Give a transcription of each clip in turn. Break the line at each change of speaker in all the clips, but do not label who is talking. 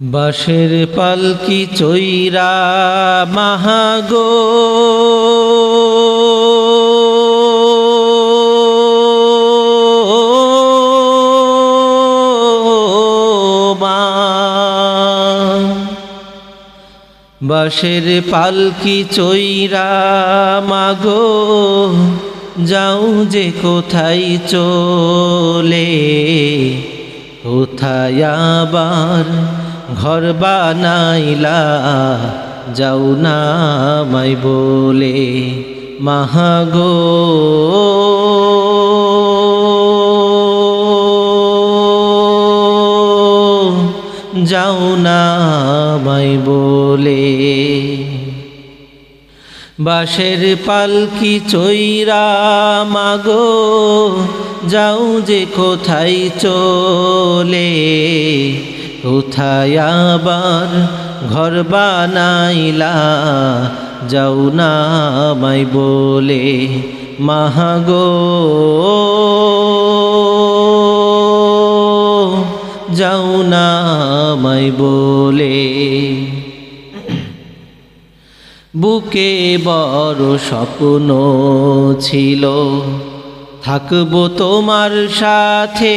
বাঁশের পালকি চৈরা মাহাগো মা। বাঁশের পালকি চৈরা মাগো যাও যে কোথায় চলে, কোথায় আবার ঘর বানাইলা, যাও না মাই বলে। মাহাগো। যাও না মাই বলে। বাঁশের পালকি চৈরা মাগো, যাও যে কোথায় চলে। কোথায় আবার ঘর বানাইলা, যাও না মাই বলে মাহাগো যাও না মাই বলে। বুকে বড় স্বপ্ন ছিল, থাকব তোমার সাথে।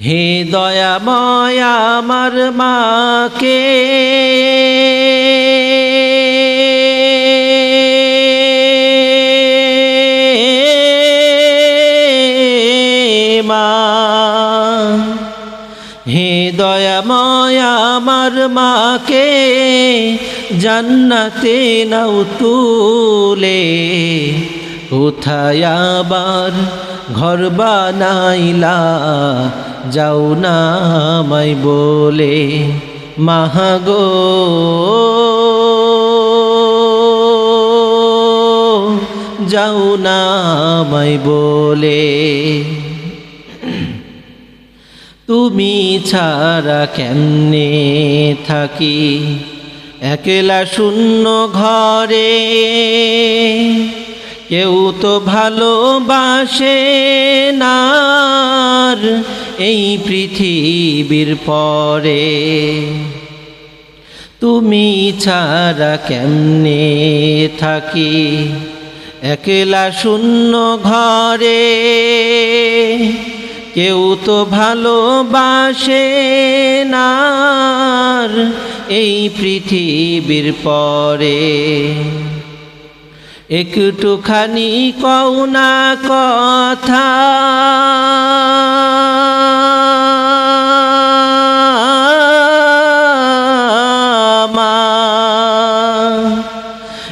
হে দয়াময় আমার মাকে। মা। হে দয়াময় আমার মাকে জান্নাতে নাও তুলে কোথায় আবার ঘর বানাইলা, যাও না মাই বলে মাহাগো যাও না মাই বলে। তুমি ছাড়া কেমনে থাকি? একলা শূন্য ঘরে। কেউ তো ভালোবাসে নার এই পৃথিবীর পরে। তুমি ছাড়া কেমনে থাকি? একলা শূন্য ঘরে। কেউ তো ভালোবাসে নার এই পৃথিবীর পরে। একটুখানি কওনা কথা। মা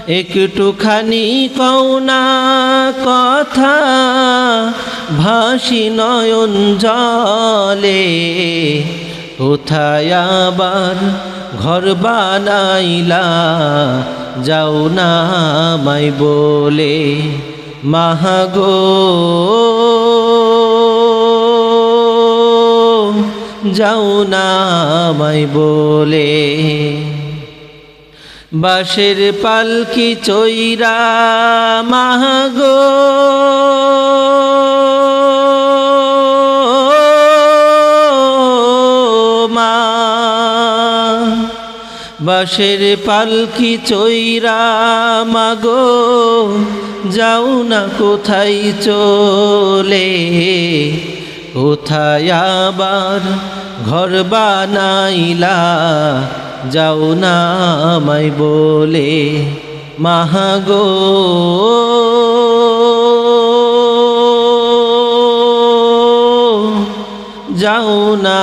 একটুখানি কওনা কথা। ভাসি নয়ন জলে কোথায় আবার ঘর বানাইলা? যাও না মাই বলে, মাহাগো, যাও না মাই বলে। বাঁশের পালকি চৈরা মাহাগো বাঁশের পালকি চৈরা মাগো, যাও না কোথায় চলে? কোথায় আবার ঘর বানাইলা? যাও না মাই বলে, মাহাগো, যাও না